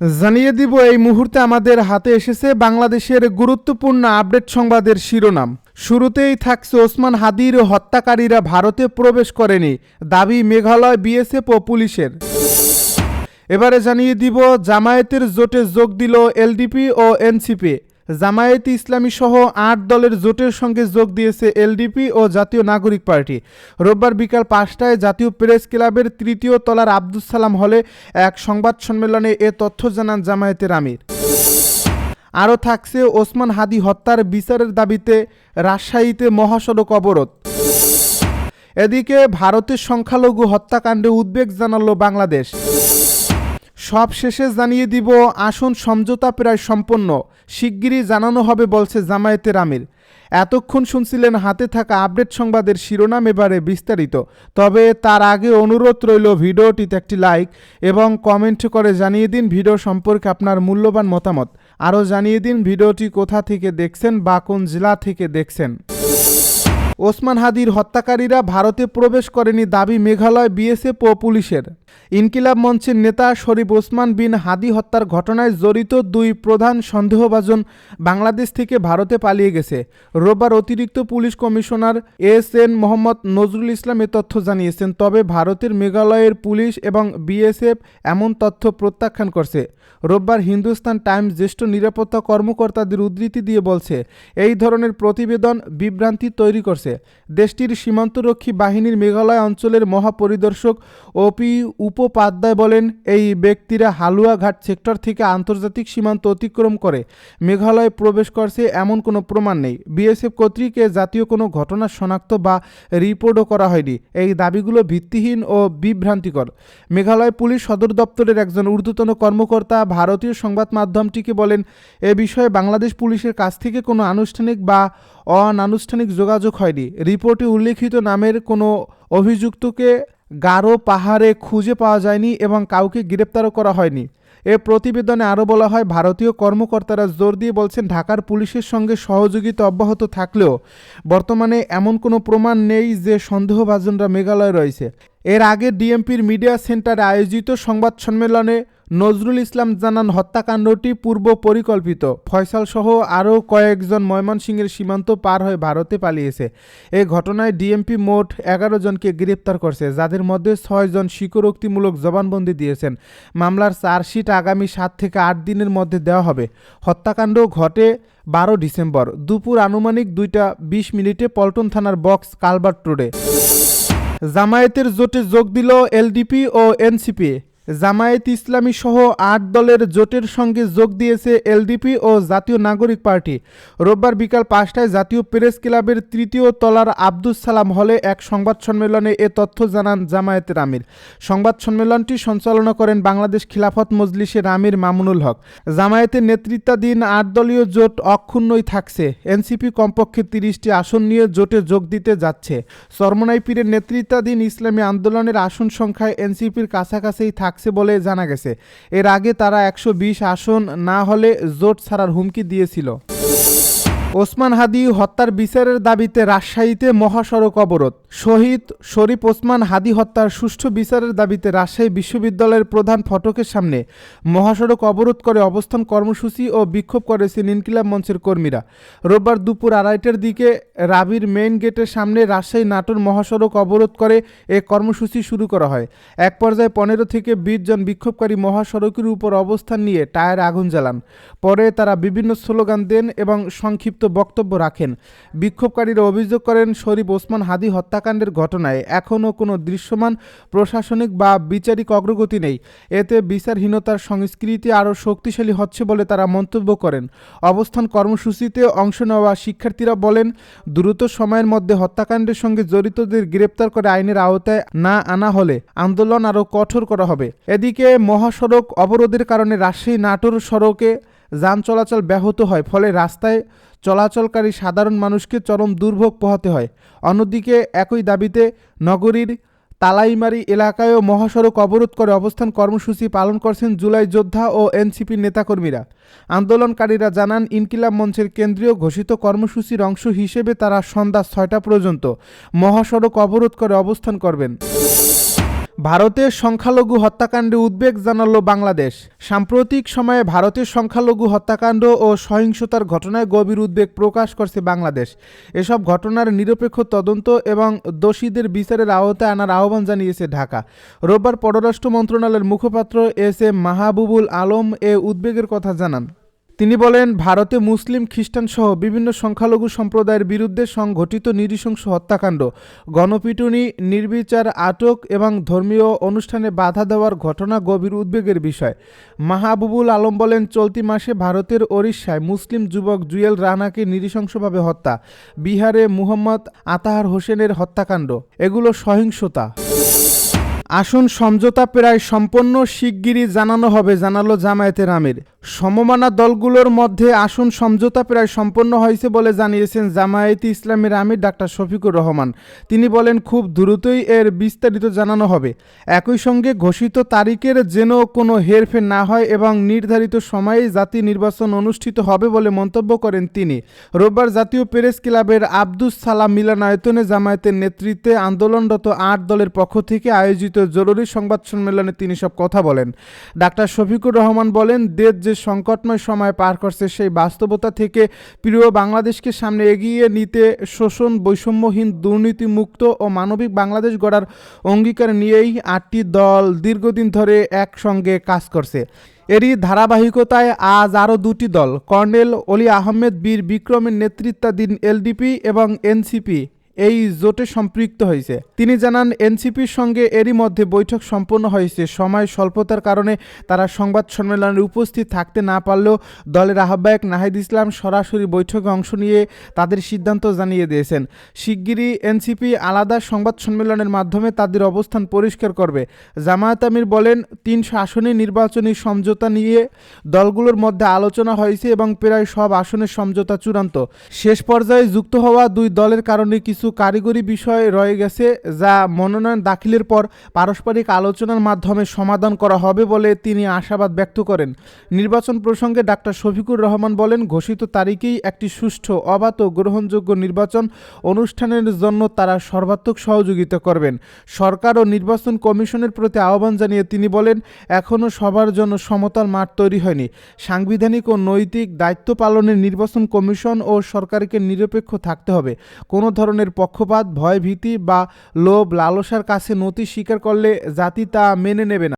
জানিয়ে দিব, এই মুহূর্তে আমাদের হাতে এসেছে বাংলাদেশের গুরুত্বপূর্ণ আপডেট সংবাদের শিরোনাম। শুরুতেই থাকছে ওসমান হাদির হত্যাকারীরা ভারতে প্রবেশ করেনি, দাবি মেঘালয়, বিএসএফ ও পুলিশের। এবারে জানিয়ে দিব, জামায়াতের জোটে যোগ দিল এলডিপি ও এনসিপি। জামায়াতে ইসলামী সহ আট দলের জোটের সঙ্গে যোগ দিয়েছে এলডিপি ও জাতীয় নাগরিক পার্টি। রোববার বিকাল পাঁচটায় জাতীয় প্রেস ক্লাবের তৃতীয় তলার আব্দুল সালাম হলে এক সংবাদ সম্মেলনে এ তথ্য জানান জামায়াতের আমির। আরও থাকছে ওসমান হাদি হত্যার বিচারের দাবিতে রাজশাহীতে মহাসড়ক অবরোধ। এদিকে ভারতের সংখ্যালঘু হত্যাকাণ্ডে উদ্বেগ জানালো বাংলাদেশ। সব শেষে জানিয়ে দিব, আসন সমঝোতা প্রায় সম্পন্ন। শিগগিরই জানানো হবে, বলছে জামায়াতের আমির এতক্ষণ শুনছিলেন হাতে থাকা আপডেট সংবাদের শিরোনাম এবারে বিস্তারিত। তবে তার আগে অনুরোধ রইল ভিডিওটিতে একটি লাইক এবং কমেন্ট করে জানিয়ে দিন ভিডিও সম্পর্কে আপনার মূল্যবান মতামত। আরও জানিয়ে দিন ভিডিওটি কোথা থেকে দেখছেন বা কোন জেলা থেকে দেখছেন। ওসমান হাদির হত্যাকারীরা ভারতে প্রবেশ করেনি দাবি মেঘালয় বিএসএফ ও পুলিশের। ইনকিলাব মঞ্চের নেতা শরীফ ওসমান বিন হাদি হত্যার ঘটনায় জড়িত দুই প্রধান সন্দেহভাজন বাংলাদেশ থেকে ভারতে পালিয়ে গেছে। রোববার অতিরিক্ত police commissioner S N Mohammad Nazrul Islam এ তথ্য জানিয়েছেন, তবে ভারতের মেঘালয়ের পুলিশ এবং বিএসএফ এমন তথ্য প্রত্যাখ্যান করছে। রোববার হিন্দুস্তান টাইমস জ্যেষ্ঠ নিরাপত্তা কর্মকর্তাদের উদ্ধৃতি দিয়ে বলছে, এই ধরনের প্রতিবেদন বিভ্রান্তি তৈরি করছে। দেশটির সীমান্তরক্ষী বাহিনীর মেঘালয় অঞ্চলের মহাপরিদর্শক ওপি উপোপাধ্যায় বলেন, এই ব্যক্তিরা হালুয়াঘাট সেক্টর থেকে আন্তর্জাতিক সীমান্ত অতিক্রম করে। মেঘালয়ে প্রবেশ করছে এমন কোনো প্রমাণ নেই। বিএসএফ কর্তৃক জাতীয় কোনো ঘটনা শনাক্ত বা রিপোর্টও করা হয়নি। এই দাবিগুলো ভিত্তিহীন ও বিভ্রান্তিকর। মেঘালয় পুলিশ সদর দপ্তরের একজন ঊর্ধ্বতন কর্মকর্তা ভারতীয় সংবাদ মাধ্যমটিকে বলেন, এ বিষয়ে বাংলাদেশ পুলিশের কাছ থেকে কোনো আনুষ্ঠানিক বা অনানুষ্ঠানিক যোগাযোগ হয়নি। রিপোর্টে উল্লেখিত নামের কোনো অভিযুক্তকে গারো পাহাড়ে খুঁজে পাওয়া যায়নি এবং কাউকে গ্রেপ্তারও করা হয়নি। এ প্রতিবেদনে আরও বলা হয়, ভারতীয় কর্মকর্তারা জোর দিয়ে বলছেন, ঢাকার পুলিশের সঙ্গে সহযোগিতা অব্যাহত থাকলেও বর্তমানে এমন কোনো প্রমাণ নেই যে সন্দেহভাজনরা মেঘালয় রয়েছে। এর আগে ডিএমপির মিডিয়া সেন্টারে আয়োজিত সংবাদ সম্মেলনে নজরুল ইসলাম জানান, হত্যাকাণ্ডটি পূর্ব পরিকল্পিত। ফয়সাল সহ আরও কয়েকজন ময়মনসিংহের সীমান্ত পার হয়ে ভারতে পালিয়েছে। এ ঘটনায় ডিএমপি মোট এগারো জনকে গ্রেপ্তার করছে, যাদের মধ্যে ছয়জন স্বীকারোক্তিমূলক জবানবন্দি দিয়েছেন। মামলার চার্জশিট আগামী সাত থেকে আট দিনের মধ্যে দেওয়া হবে। হত্যাকাণ্ড ঘটে বারো ডিসেম্বর। দুপুর আনুমানিক দুইটা বিশ মিনিটে পল্টন থানার বক্স কালবার্ট রোডে। জামায়াতের জোটে যোগ দিল এলডিপি ও এনসিপি। জামায়াত ইসলামী সহ আট দলের জোটের সঙ্গে যোগ দিয়েছে এলডিপি ও জাতীয় নাগরিক পার্টি। রোববার বিকাল পাঁচটায় জাতীয় প্রেস ক্লাবের তৃতীয় তলার আব্দুস সালাম হলে এক সংবাদ সম্মেলনে এ তথ্য জানান জামায়াতের আমির সংবাদ সম্মেলনটি সঞ্চালনা করেন বাংলাদেশ খিলাফত মজলিসের আমির মামুনুল হক। জামায়াতের নেতৃত্বাধীন আট দলীয় জোট অক্ষুণ্ণই থাকছে। এনসিপি কমপক্ষে তিরিশটি আসন নিয়ে জোটে যোগ দিতে যাচ্ছে। সরমনাই পীরের নেতৃত্বাধীন ইসলামী আন্দোলনের আসন সংখ্যায় এনসিপির কাছাকাছিই থাকছে বলে জানা গেছে। এর আগে তারা একশো বিশ আসন না হলে জোট ছাড়ার হুমকি দিয়েছিল। ওসমান হাদি হত্যার বিচারের দাবিতে রাজশাহীতে মহাসড়ক অবরোধ। শহীদ শরীফ ওসমান হাদি হত্যার সুষ্ঠু বিচারের দাবিতে রাজশাহী বিশ্ববিদ্যালয়ের প্রধান ফটকের সামনে মহাসড়ক অবরোধ করে অবস্থান কর্মসূচি ও বিক্ষোভ করেছেন ইনকিলাব মঞ্চের কর্মীরা। রোববার দুপুর আড়াইটার দিকে রাবির মেইন গেটের সামনে রাজশাহী নাটোর মহাসড়ক অবরোধ করে এ কর্মসূচি শুরু করা হয়। এক পর্যায়ে পনেরো থেকে বিশ জন বিক্ষোভকারী মহাসড়কের উপর অবস্থান নিয়ে টায়ার আগুন জ্বালান। পরে তারা বিভিন্ন স্লোগান দেন এবং সংক্ষিপ্ত বক্তব্য রাখেন। বিক্ষোভকারীরা অভিযোগ করেন, শরীফ ওসমান হাদি হত্যাকাণ্ডের ঘটনায় এখনও কোনো দৃশ্যমান প্রশাসনিক বা বিচারিক অগ্রগতি নেই। এতে বিচারহীনতার সংস্কৃতি আরও শক্তিশালী হচ্ছে বলে তারা মন্তব্য করেন। অবস্থান কর্মসূচিতে অংশ নেওয়া শিক্ষার্থীরা বলেন, দ্রুত সময়ের মধ্যে হত্যাকাণ্ডের সঙ্গে জড়িতদের গ্রেপ্তার করে আইনের আওতায় না আনা হলে আন্দোলন আরও কঠোর করা হবে। এদিকে মহাসড়ক অবরোধের কারণে রাজশাহী নাটোর সড়কে যান চলাচল ব্যাহত হয়, ফলে রাস্তায় চলাচলকারী সাধারণ মানুষকে চরম দুর্ভোগ পোহাতে হয়। অন্যদিকে, একই দাবিতে নগরীর তালাইমারি এলাকায়ও মহাসড়ক অবরোধ করে অবস্থান কর্মসূচি পালন করছেন জুলাই যোদ্ধা ও এনসিপির নেতাকর্মীরা। আন্দোলনকারীরা জানান, ইনকিলাব মঞ্চের কেন্দ্রীয় ঘোষিত কর্মসূচির অংশ হিসেবে তারা সন্ধ্যা ছয়টা পর্যন্ত মহাসড়ক অবরোধ করে অবস্থান করবেন। ভারতের সংখ্যালঘু হত্যাকাণ্ডে উদ্বেগ জানালো বাংলাদেশ। সাম্প্রতিক সময়ে ভারতের সংখ্যালঘু হত্যাকাণ্ড ও সহিংসতার ঘটনায় গভীর উদ্বেগ প্রকাশ করছে বাংলাদেশ। এসব ঘটনার নিরপেক্ষ তদন্ত এবং দোষীদের বিচারের আওতায় আনার আহ্বান জানিয়েছে ঢাকা। রোববার পররাষ্ট্র মন্ত্রণালয়ের মুখপাত্র এস এম মাহাবুবুল আলম এ উদ্বেগের কথা জানান। তিনি বলেন, ভারতে মুসলিম, খ্রিস্টান সহ বিভিন্ন সংখ্যালঘু সম্প্রদায়ের বিরুদ্ধে সংঘটিত নৃশংস হত্যাকাণ্ড, গণপিটুনি, নির্বিচার আটক এবং ধর্মীয় অনুষ্ঠানে বাধা দেওয়ার ঘটনা গভীর উদ্বেগের বিষয়। মাহাবুবুল আলম বলেন, চলতি মাসে ভারতের ওড়িশায় মুসলিম যুবক জুয়েল রানাকে নৃশংসভাবে হত্যা, বিহারে মুহম্মদ আতাহার হোসেনের হত্যাকাণ্ড, এগুলো সহিংসতা। আসন, সমঝোতা প্রায় সম্পন্ন, শিগগিরই জানানো হবে, জানালো জামায়াতের আমির সমমানা দলগুলোর মধ্যে আসন সমঝোতা প্রায় সম্পন্ন হয়েছে বলে জানিয়েছেন জামায়াতে ইসলামের আমির ডাক্তার শফিকুর রহমান। তিনি বলেন, খুব দ্রুতই এর বিস্তারিত জানানো হবে। একই সঙ্গে ঘোষিত তারিখের যেন কোনো হেরফের না হয় এবং নির্ধারিত সময়ে জাতীয় নির্বাচন অনুষ্ঠিত হবে বলে মন্তব্য করেন তিনি। রোববার জাতীয় প্রেস ক্লাবের আব্দুস সালাম মিলনায়তনে জামায়াতের নেতৃত্বে আন্দোলনরত আট দলের পক্ষ থেকে আয়োজিত জরুরি সংবাদ সম্মেলনে তিনি সব কথা বলেন। ডাক্তার শফিকুর রহমান বলেন, দেশ যে সংকটময় সময় পার করছে সেই বাস্তবতা থেকে প্রিয় বাংলাদেশকে সামনে এগিয়ে নিতে শোষণ, বৈষম্যহীন, দুর্নীতিমুক্ত ও মানবিক বাংলাদেশ গড়ার অঙ্গীকার নিয়েই আটটি দল দীর্ঘদিন ধরে একসঙ্গে কাজ করছে। এরই ধারাবাহিকতায় আজ আরও দুটি দল, কর্নেল অলি আহমেদ বীর বিক্রমের নেতৃত্বাধীন এলডিপি এবং এনসিপি। এই জোটে সম্পৃক্ত হয়েছে। তিনি জানান, এনসিপির সঙ্গে এরই মধ্যে বৈঠক সম্পন্ন হয়েছে। সময় স্বল্পতার কারণে তারা সংবাদ সম্মেলনে উপস্থিত থাকতে না পারলেও দলের আহ্বায়ক নাহিদ ইসলাম সরাসরি বৈঠকে অংশ নিয়ে তাদের সিদ্ধান্ত জানিয়ে দিয়েছেন। শিগগিরই এনসিপি আলাদা সংবাদ সম্মেলনের মাধ্যমে তাদের অবস্থান পরিষ্কার করবে। জামায়াত আমির বলেন তিনশো আসনে নির্বাচনী সমঝোতা নিয়ে দলগুলোর মধ্যে আলোচনা হয়েছে এবং প্রায় সব আসনের সমঝোতা চূড়ান্ত। শেষ পর্যায়ে যুক্ত হওয়া দুই দলের কারণে কিছু কারিগরি বিষয় রয়ে গেছে যা মনোনয়ন দাখিলের পর পারস্পরিক আলোচনার মাধ্যমে সমাধান করা হবে বলে তিনি আশাবাদ ব্যক্ত করেন। নির্বাচন প্রসঙ্গে ডাক্তার শফিকুর রহমান বলেন, ঘোষিত তারিখেই একটি সুষ্ঠু, অবাধ ও গ্রহণযোগ্য নির্বাচন অনুষ্ঠানের জন্য তারা সর্বাত্মক সহযোগিতা করবেন। সরকার ও নির্বাচন কমিশনের প্রতি আহ্বান জানিয়ে তিনি বলেন, এখনও সবার জন্য সমতল মাঠ তৈরি হয়নি। সাংবিধানিক ও নৈতিক দায়িত্ব পালনে নির্বাচন কমিশন ও সরকারকে নিরপেক্ষ থাকতে হবে। কোনো ধরনের পক্ষপাত ভয়ভীতি বা লোভ লালসার কাছে নতি স্বীকার করলে জাতি তা মেনে নেবে না।